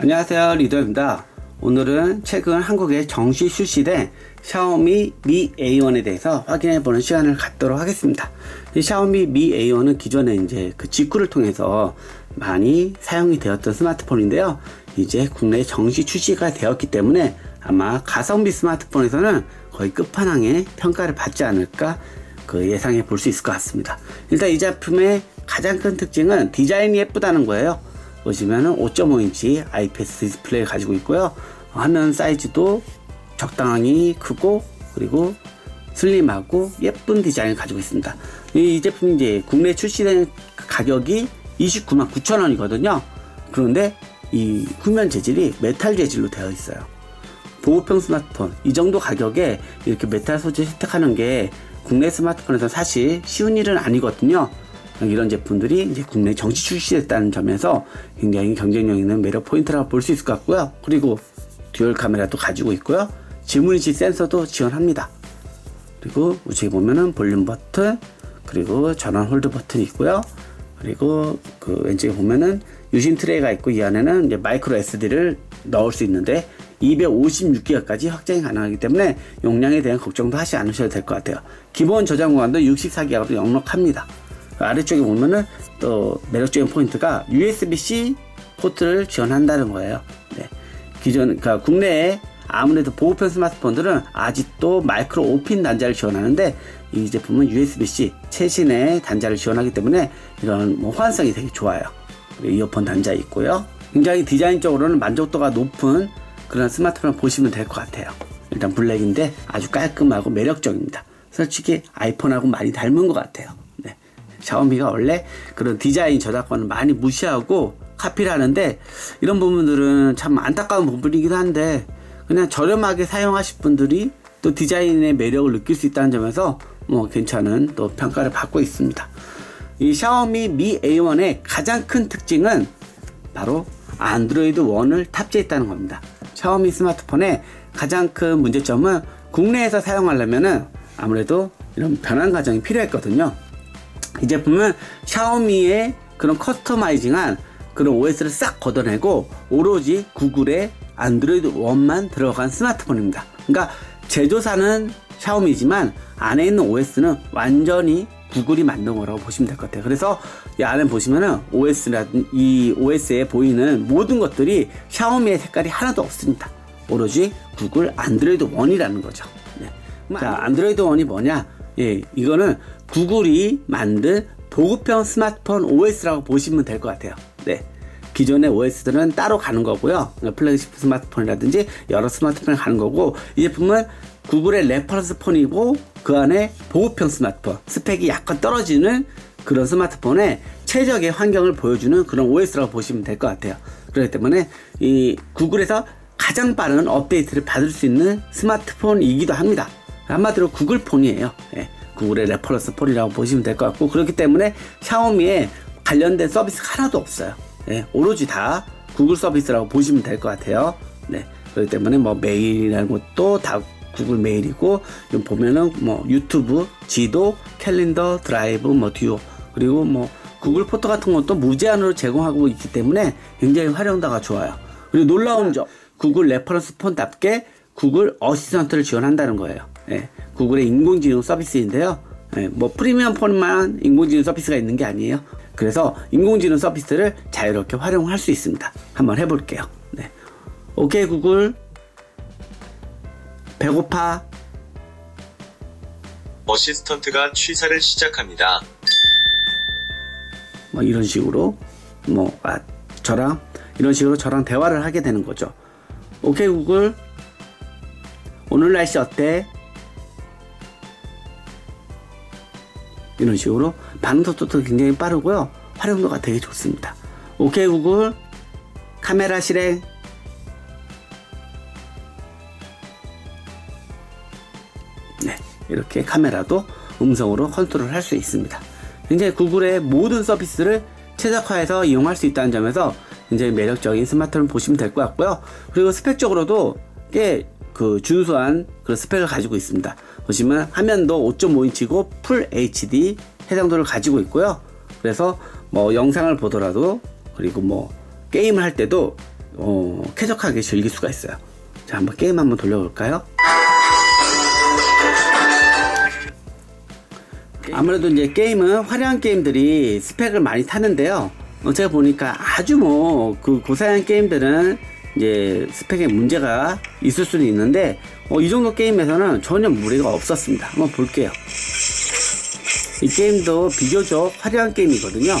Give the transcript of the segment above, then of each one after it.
안녕하세요 리더입니다. 오늘은 최근 한국에 정시 출시된 샤오미 미 A1에 대해서 확인해 보는 시간을 갖도록 하겠습니다. 이 샤오미 미 A1은 기존에 이제 그 직구를 통해서 많이 사용이 되었던 스마트폰인데요. 이제 국내 정시 출시가 되었기 때문에 아마 가성비 스마트폰에서는 거의 끝판왕의 평가를 받지 않을까 그 예상해 볼 수 있을 것 같습니다. 일단 이 제품의 가장 큰 특징은 디자인이 예쁘다는 거예요 보시면은 5.5인치 IPS 디스플레이 가지고 있고요. 화면 사이즈도 적당히 크고 그리고 슬림하고 예쁜 디자인을 가지고 있습니다. 이 제품이 이제 국내 출시된 가격이 29만 9천 원이거든요. 그런데 이 후면 재질이 메탈 재질로 되어 있어요. 보호평 스마트폰 이 정도 가격에 이렇게 메탈 소재 혜택하는 게 국내 스마트폰에서 사실 쉬운 일은 아니거든요. 이런 제품들이 이제 국내 정시 출시됐다는 점에서 굉장히 경쟁력 있는 매력 포인트라고 볼 수 있을 것 같고요. 그리고 듀얼 카메라도 가지고 있고요. 지문인식 센서도 지원합니다. 그리고 우측에 보면은 볼륨 버튼, 그리고 전원 홀드 버튼이 있고요. 그리고 그 왼쪽에 보면은 유심 트레이가 있고 이 안에는 이제 마이크로 SD를 넣을 수 있는데 256기가까지 확장이 가능하기 때문에 용량에 대한 걱정도 하지 않으셔도 될 것 같아요. 기본 저장 공간도 64기가로 넉넉합니다. 아래쪽에 보면은 또 매력적인 포인트가 USB-C 포트를 지원한다는 거예요. 네. 기존, 그러니까 국내에 아무래도 보호편 스마트폰들은 아직도 마이크로 5핀 단자를 지원하는데 이 제품은 USB-C 최신의 단자를 지원하기 때문에 이런 뭐 호환성이 되게 좋아요. 이어폰 단자 있고요. 굉장히 디자인적으로는 만족도가 높은 그런 스마트폰을 보시면 될 것 같아요. 일단 블랙인데 아주 깔끔하고 매력적입니다. 솔직히 아이폰하고 많이 닮은 것 같아요. 샤오미가 원래 그런 디자인 저작권을 많이 무시하고 카피를 하는데 이런 부분들은 참 안타까운 부분이기도 한데 그냥 저렴하게 사용하실 분들이 또 디자인의 매력을 느낄 수 있다는 점에서 뭐 괜찮은 또 평가를 받고 있습니다. 이 샤오미 미 A1의 가장 큰 특징은 바로 안드로이드 1을 탑재했다는 겁니다. 샤오미 스마트폰의 가장 큰 문제점은 국내에서 사용하려면은 아무래도 이런 변환 과정이 필요했거든요. 이 제품은 샤오미의 그런 커스터마이징한 그런 OS를 싹 걷어내고 오로지 구글의 안드로이드 1만 들어간 스마트폰입니다. 그러니까 제조사는 샤오미지만 안에 있는 OS는 완전히 구글이 만든 거라고 보시면 될 것 같아요. 그래서 이 안에 보시면은 OS라든 이 OS에 보이는 모든 것들이 샤오미의 색깔이 하나도 없습니다. 오로지 구글 안드로이드 1이라는 거죠. 네. 자, 안드로이드 1이 뭐냐? 예, 이거는 구글이 만든 보급형 스마트폰 OS라고 보시면 될 것 같아요. 네. 기존의 OS들은 따로 가는 거고요. 플래그십 스마트폰이라든지 여러 스마트폰에 가는 거고 이 제품은 구글의 레퍼런스 폰이고 그 안에 보급형 스마트폰 스펙이 약간 떨어지는 그런 스마트폰에 최적의 환경을 보여주는 그런 OS라고 보시면 될 것 같아요. 그렇기 때문에 이 구글에서 가장 빠른 업데이트를 받을 수 있는 스마트폰이기도 합니다. 한마디로 구글 폰이에요. 예. 구글의 레퍼런스 폴이라고 보시면 될 것 같고 그렇기 때문에 샤오미에 관련된 서비스 하나도 없어요. 네, 오로지 다 구글 서비스라고 보시면 될 것 같아요. 네, 그렇기 때문에 뭐 메일이라는 것도 다 구글 메일이고 보면은 뭐 유튜브, 지도, 캘린더, 드라이브, 뭐 듀오 그리고 뭐 구글 포토 같은 것도 무제한으로 제공하고 있기 때문에 굉장히 활용도가 좋아요. 그리고 놀라운 점 구글 레퍼런스 폰답게 구글 어시스턴트를 지원한다는 거예요. 예, 구글의 인공지능 서비스인데요. 예, 뭐 프리미엄 폰만 인공지능 서비스가 있는 게 아니에요. 그래서 인공지능 서비스를 자유롭게 활용할 수 있습니다. 한번 해볼게요. 네. 오케이 구글 배고파 어시스턴트가 취사를 시작합니다. 뭐 이런 식으로 뭐 아, 저랑 이런 식으로 저랑 대화를 하게 되는 거죠. 오케이 구글 오늘 날씨 어때? 이런 식으로 반응 속도도 굉장히 빠르고요. 활용도가 되게 좋습니다. 오케이 구글 카메라 실행 네 이렇게 카메라도 음성으로 컨트롤 할 수 있습니다. 굉장히 구글의 모든 서비스를 최적화해서 이용할 수 있다는 점에서 굉장히 매력적인 스마트폰 보시면 될 것 같고요. 그리고 스펙적으로도 꽤 그 준수한 그런 스펙을 가지고 있습니다. 보시면 화면도 5.5인치고 풀 HD 해상도를 가지고 있고요. 그래서 뭐 영상을 보더라도 그리고 뭐 게임을 할 때도 어, 쾌적하게 즐길 수가 있어요. 자, 한번 게임 한번 돌려볼까요? 아무래도 이제 게임은 화려한 게임들이 스펙을 많이 타는데요. 어, 제가 보니까 아주 뭐 그 고사양 게임들은 이제 스펙에 문제가 있을 수는 있는데 어, 이 정도 게임에서는 전혀 무리가 없었습니다. 한번 볼게요. 이 게임도 비교적 화려한 게임이거든요.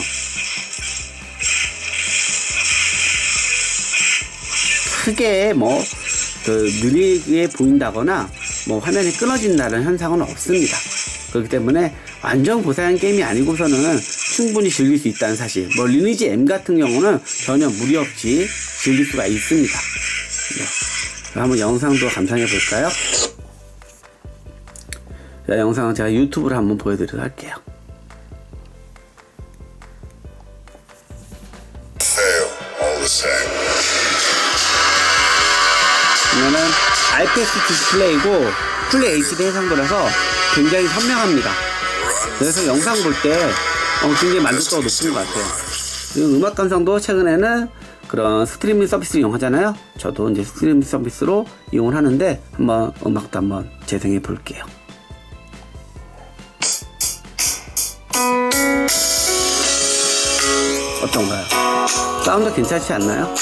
크게 뭐, 그, 느리게 보인다거나, 뭐, 화면이 끊어진다는 현상은 없습니다. 그렇기 때문에 완전 고사양 게임이 아니고서는 충분히 즐길 수 있다는 사실. 뭐, 리니지 M 같은 경우는 전혀 무리 없이 즐길 수가 있습니다. 네. 한번 영상도 감상해 볼까요? 자, 영상은 제가 유튜브로 한번 보여드리도록 할게요. 보면은 IPS 디스플레이고 풀 HD 해상도라서 굉장히 선명합니다. 그래서 영상 볼때 어, 굉장히 만족도가 높은 것 같아요. 그리고 음악 감상도 최근에는 그런 스트리밍 서비스 이용하잖아요. 저도 이제 스트리밍 서비스로 이용을 하는데 한번 음악도 한번 재생해 볼게요. 어떤가요? 사운드 괜찮지 않나요?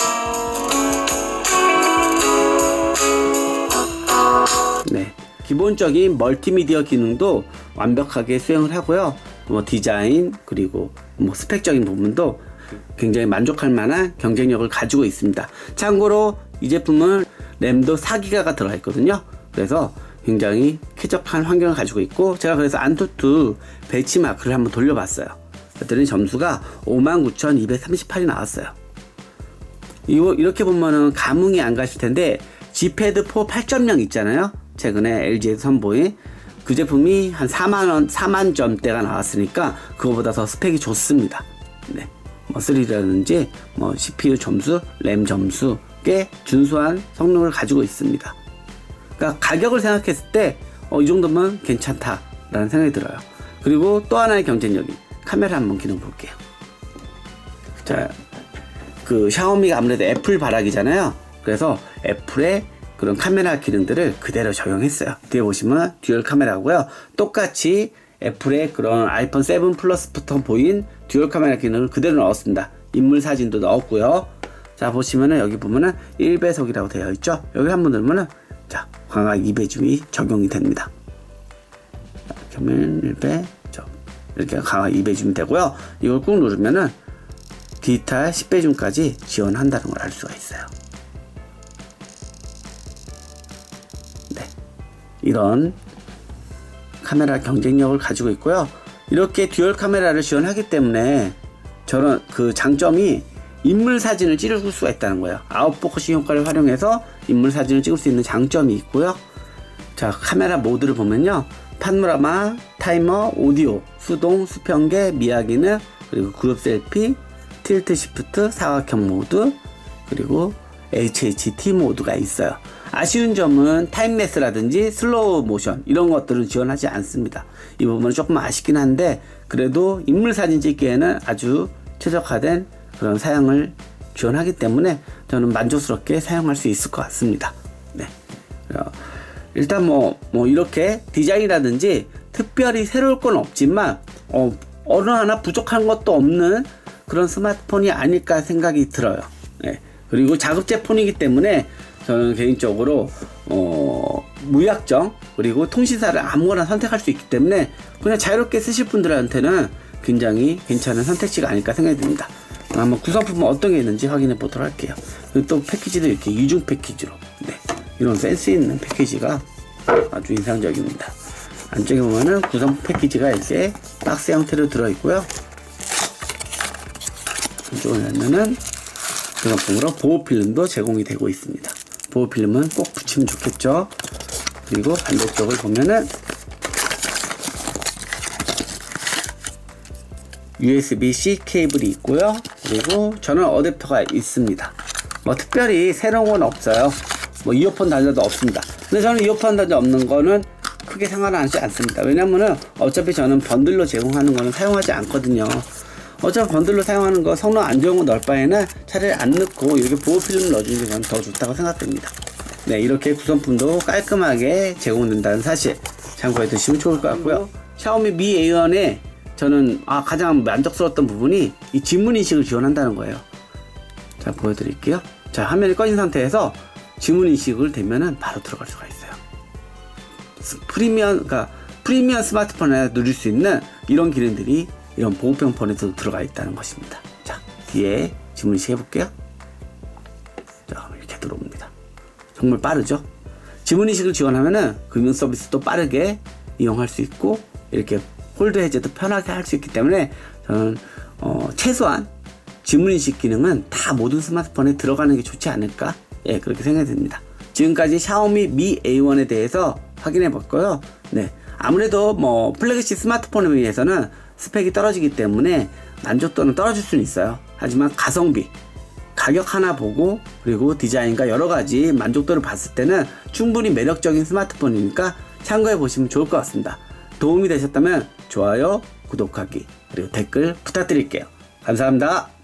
네. 기본적인 멀티미디어 기능도 완벽하게 수행을 하고요. 뭐 디자인 그리고 뭐 스펙적인 부분도 굉장히 만족할 만한 경쟁력을 가지고 있습니다. 참고로 이 제품은 램도 4기가가 들어가 있거든요. 그래서 굉장히 쾌적한 환경을 가지고 있고 제가 그래서 안투투 배치마크를 한번 돌려봤어요. 그랬더니 점수가 59,238이 나왔어요. 이거 이렇게 보면은 감흥이 안 가실 텐데 G패드 4 8.0 있잖아요. 최근에 LG에서 선보인 그 제품이 한 4만 원, 4만 점대가 나왔으니까 그거보다 더 스펙이 좋습니다. 네. 뭐 3라든지 뭐 CPU 점수, 램 점수 꽤 준수한 성능을 가지고 있습니다. 그러니까 가격을 생각했을 때 어, 이 정도면 괜찮다라는 생각이 들어요. 그리고 또 하나의 경쟁력이 카메라 한번 기능 볼게요. 자, 그 샤오미가 아무래도 애플 바락이잖아요. 그래서 애플의 그런 카메라 기능들을 그대로 적용했어요. 뒤에 보시면 듀얼 카메라고요. 똑같이 애플의 그런 아이폰 7 플러스부터 보인 듀얼 카메라 기능을 그대로 넣었습니다. 인물 사진도 넣었고요. 자 보시면은 여기 보면은 1배속이라고 되어 있죠. 여기 한번 누르면은 자 광학 2배줌이 적용이 됩니다. 그러면 1배점 이렇게 강화 2배줌이 되고요. 이걸 꾹 누르면은 디지털 10배줌까지 지원한다는 걸 알 수가 있어요. 이런 카메라 경쟁력을 가지고 있고요. 이렇게 듀얼 카메라를 지원하기 때문에 저런 그 장점이 인물 사진을 찍을 수가 있다는 거예요. 아웃포커싱 효과를 활용해서 인물 사진을 찍을 수 있는 장점이 있고요. 자, 카메라 모드를 보면요. 파노라마, 타이머, 오디오, 수동, 수평계, 미야기능, 그리고 그룹 셀피, 틸트 시프트, 사각형 모드, 그리고 HHT 모드가 있어요. 아쉬운 점은 타임레스라든지 슬로우 모션 이런 것들을 지원하지 않습니다. 이 부분은 조금 아쉽긴 한데 그래도 인물 사진 찍기에는 아주 최적화된 그런 사양을 지원하기 때문에 저는 만족스럽게 사용할 수 있을 것 같습니다. 네. 일단 뭐, 뭐 이렇게 디자인이라든지 특별히 새로울 건 없지만 어, 어느 하나 부족한 것도 없는 그런 스마트폰이 아닐까 생각이 들어요. 네. 그리고 자급 제 폰이기 때문에 저는 개인적으로 어, 무약정 그리고 통신사를 아무거나 선택할 수 있기 때문에 그냥 자유롭게 쓰실 분들한테는 굉장히 괜찮은 선택지가 아닐까 생각이 듭니다. 한번 구성품은 어떤 게 있는지 확인해 보도록 할게요. 그리고 또 패키지도 이렇게 이중 패키지로 네. 이런 센스 있는 패키지가 아주 인상적입니다. 안쪽에 보면은 구성 패키지가 이렇게 박스 형태로 들어있고요. 이쪽을 열면은 구성품으로 보호 필름도 제공이 되고 있습니다. 보호필름은 꼭 붙이면 좋겠죠. 그리고 반대쪽을 보면은 USB-C 케이블이 있고요. 그리고 전원 어댑터가 있습니다. 뭐 특별히 새로운 건 없어요. 뭐 이어폰 단자도 없습니다. 근데 저는 이어폰 단자 없는 거는 크게 상관하지 않습니다. 왜냐면은 어차피 저는 번들로 제공하는 거는 사용하지 않거든요. 어차피 번들로 사용하는 거 성능 안 좋은 거 넣을 바에는 차라리 안 넣고 이렇게 보호 필름 넣어주는 게 저는 더 좋다고 생각됩니다. 네, 이렇게 구성품도 깔끔하게 제공된다는 사실 참고해 두시면 좋을 것 같고요. 샤오미 미 A1에 저는 아, 가장 만족스러웠던 부분이 이 지문 인식을 지원한다는 거예요. 자, 보여드릴게요. 자, 화면이 꺼진 상태에서 지문 인식을 되면은 바로 들어갈 수가 있어요. 스- 프리미엄, 그러니까 프리미엄 스마트폰에 누릴 수 있는 이런 기능들이 이런 보호병 폰에도 들어가 있다는 것입니다. 자, 뒤에 지문 인식 해볼게요. 자, 이렇게 들어옵니다. 정말 빠르죠? 지문 인식을 지원하면은 금융 서비스도 빠르게 이용할 수 있고 이렇게 홀드 해제도 편하게 할 수 있기 때문에 저는 어, 최소한 지문 인식 기능은 다 모든 스마트폰에 들어가는 게 좋지 않을까? 예, 그렇게 생각이 듭니다. 지금까지 샤오미 미 A1에 대해서 확인해 봤고요. 네. 아무래도 뭐 플래그십 스마트폰에 비해서는 스펙이 떨어지기 때문에 만족도는 떨어질 수는 있어요. 하지만 가성비, 가격 하나 보고 그리고 디자인과 여러 가지 만족도를 봤을 때는 충분히 매력적인 스마트폰이니까 참고해 보시면 좋을 것 같습니다. 도움이 되셨다면 좋아요, 구독하기 그리고 댓글 부탁드릴게요. 감사합니다.